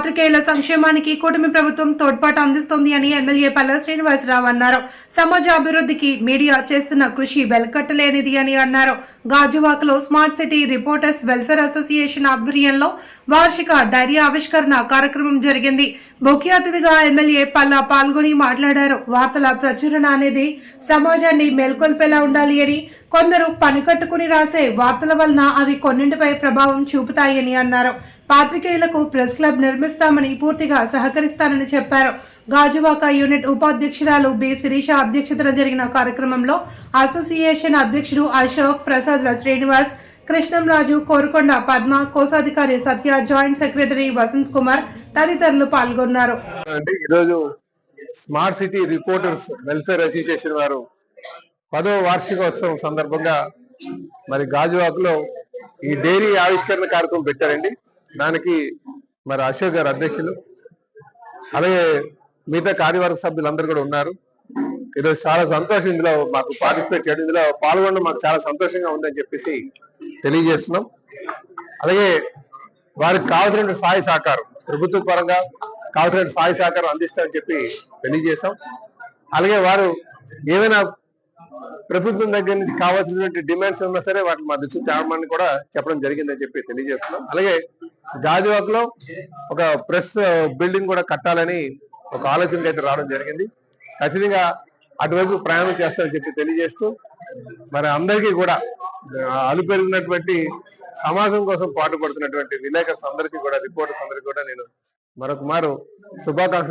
పాత్రికేయుల సంక్షేమానికి కూటమి ప్రభుత్వం తోడ్పాటు అందిస్తోంది అని ఎమ్మెల్యే పల్ల శ్రీనివాసరావు అన్నారు. సమాజ అభివృద్ధికి మీడియా చేస్తున్న కృషి వెలకట్టలేనిది అని అన్నారు. గాజువాకలో smart city reporters welfare association ఆధ్వర్యంలో వార్షిక డైరీ ఆవిష్కరణ కార్యక్రమం జరిగింది. ముఖ్య అతిథిగా ఎమ్మెల్యే పల్లా పాల్గొని మాట్లాడారు. వార్తల ప్రచురణ అనేది సమాజాన్ని మేల్కొల్పేలా ఉండాలి అని కొందరు పనికట్టుకుని రాసే వార్తల వలన అవి కొన్నింటిపై ప్రభావం చూపుతాయని అన్నారు. పాత్రికేయులకు ప్రెస్ క్లబ్ నిర్మిస్తామని పూర్తిగా సహకరిస్తానని చెప్పారు. గాజువాక యూనిట్ ఉపాధ్యక్షురాలు బి శిరీష అధ్యక్షతన జరిగిన కార్యక్రమంలో అసోసియేషన్ అధ్యక్షుడు అశోక్ ప్రసాద్ల శ్రీనివాస్ కృష్ణంరాజు కోరుకొండ పద్మ కోశాధికారి సత్య జాయింట్ సెక్రటరీ వసంత్ కుమార్ తదితరులు పాల్గొన్నారు. ఈరోజు smart city reporters welfare association వారు పదో వార్షికోత్సవం సందర్భంగా మరి గాజువాకలో ఈ డైరీ ఆవిష్కరణ కార్యక్రమం పెట్టారండి. దానికి మరి అశోక్ గారు అధ్యక్షులు. అలాగే మిగతా కార్యవర్గ సభ్యులందరూ కూడా ఉన్నారు. ఈరోజు చాలా సంతోషం ఇందులో మాకు పార్టిసిపేట్ చేయడం. ఇందులో పాల్గొనడం మాకు చాలా సంతోషంగా ఉందని చెప్పేసి తెలియజేస్తున్నాం. అలాగే వారికి కావాల్సిన సాయ సహకారం ప్రభుత్వ పరంగా కావాల్సిన సాయ సహకారం అందిస్తామని చెప్పి తెలియజేశాం. అలాగే వారు ఏమైనా ప్రభుత్వం దగ్గర నుంచి కావాల్సినటువంటి డిమాండ్స్ ఉన్నా సరే వాటిని మా దృష్టి తేవమని కూడా చెప్పడం జరిగిందని చెప్పి తెలియజేస్తున్నాం. అలాగే గాజువాక్లో ఒక ప్రెస్ బిల్డింగ్ కూడా కట్టాలని ఒక ఆలోచనకి అయితే రావడం జరిగింది. ఖచ్చితంగా అటువైపు ప్రయాణం చేస్తారని చెప్పి తెలియజేస్తూ మరి అందరికీ కూడా ఆ, అలుపెరిగినటువంటి సమాజం కోసం పాటుపడుతున్నటువంటి విలేకరులు అందరికీ కూడా రిపోర్టర్స్ అందరికీ కూడా నేను మరొక మారు శుభాకాంక్షలు